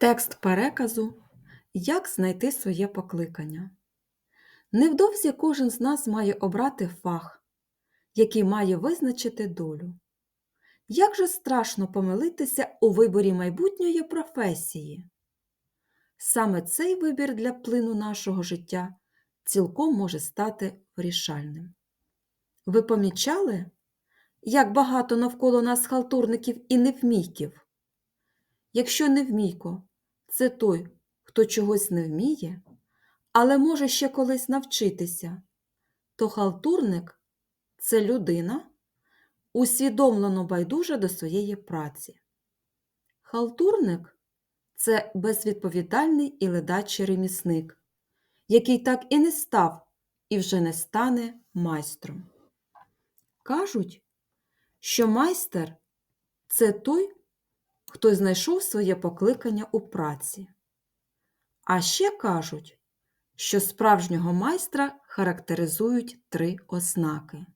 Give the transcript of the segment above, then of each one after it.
Текст переказу Як знайти своє покликання. Невдовзі кожен з нас має обрати фах, який має визначити долю. Як же страшно помилитися у виборі майбутньої професії? Саме цей вибір для плину нашого життя цілком може стати вирішальним. Ви помічали, як багато навколо нас халтурників і невмійків? Якщо невмійко це той, хто чогось не вміє, але може ще колись навчитися, то халтурник це людина, усвідомлено байдужа до своєї праці. Халтурник це безвідповідальний і ледачий ремісник, який так і не став і вже не стане майстром. Кажуть, що майстер це той, хто знайшов своє покликання у праці. А ще кажуть, що справжнього майстра характеризують три ознаки.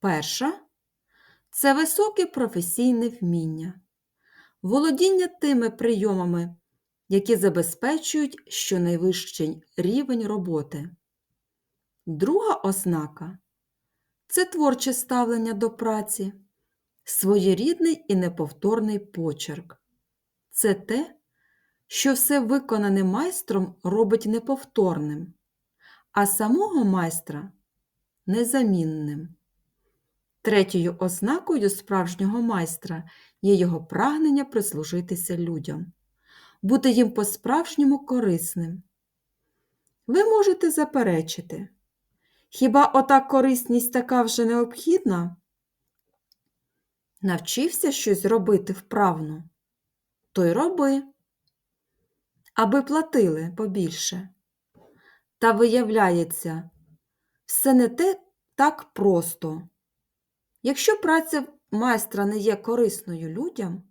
Перша це високе професійне вміння, володіння тими прийомами, які забезпечують щонайвищий рівень роботи. Друга ознака це творче ставлення до праці, своєрідний і неповторний почерк. Це те, що все виконане майстром робить неповторним, а самого майстра незамінним. Третьою ознакою справжнього майстра є його прагнення прислужитися людям, бути їм по-справжньому корисним. Ви можете заперечити, хіба ота корисність така вже необхідна? Навчився щось робити вправно, то й роби, аби платили побільше. Та виявляється, все не те так просто. Якщо праця майстра не є корисною людям,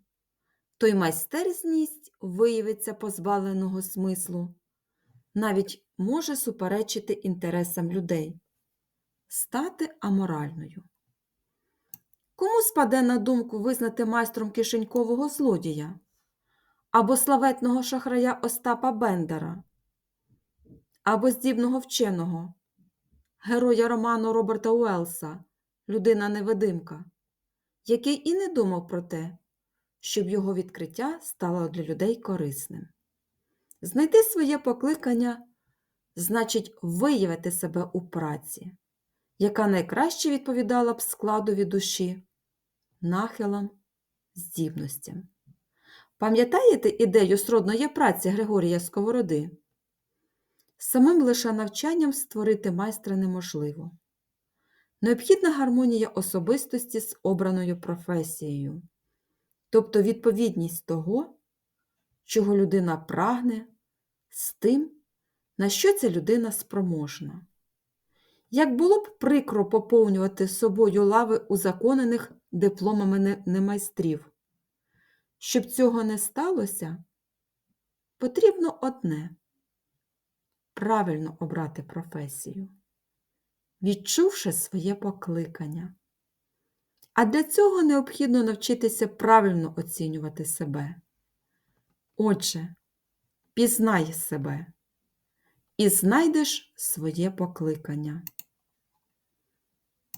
то й майстерність виявиться позбавленого смислу, навіть може суперечити інтересам людей, стати аморальною. Кому спаде на думку визнати майстром кишенькового злодія? Або славетного шахрая Остапа Бендера, або здібного вченого, героя роману Роберта Уелса Людина-невидимка, який і не думав про те, щоб його відкриття стало для людей корисним. Знайти своє покликання значить виявити себе у праці, яка найкраще відповідала б складові душі, нахилам, здібностям. Пам'ятаєте ідею сродної праці Григорія Сковороди? Самим лише навчанням створити майстра неможливо. Необхідна гармонія особистості з обраною професією, тобто відповідність того, чого людина прагне, з тим, на що ця людина спроможна. Як було б прикро поповнювати собою лави узаконених дипломами немайстрів, щоб цього не сталося, потрібно одне правильно обрати професію відчувши своє покликання. А для цього необхідно навчитися правильно оцінювати себе. Отже, пізнай себе і знайдеш своє покликання.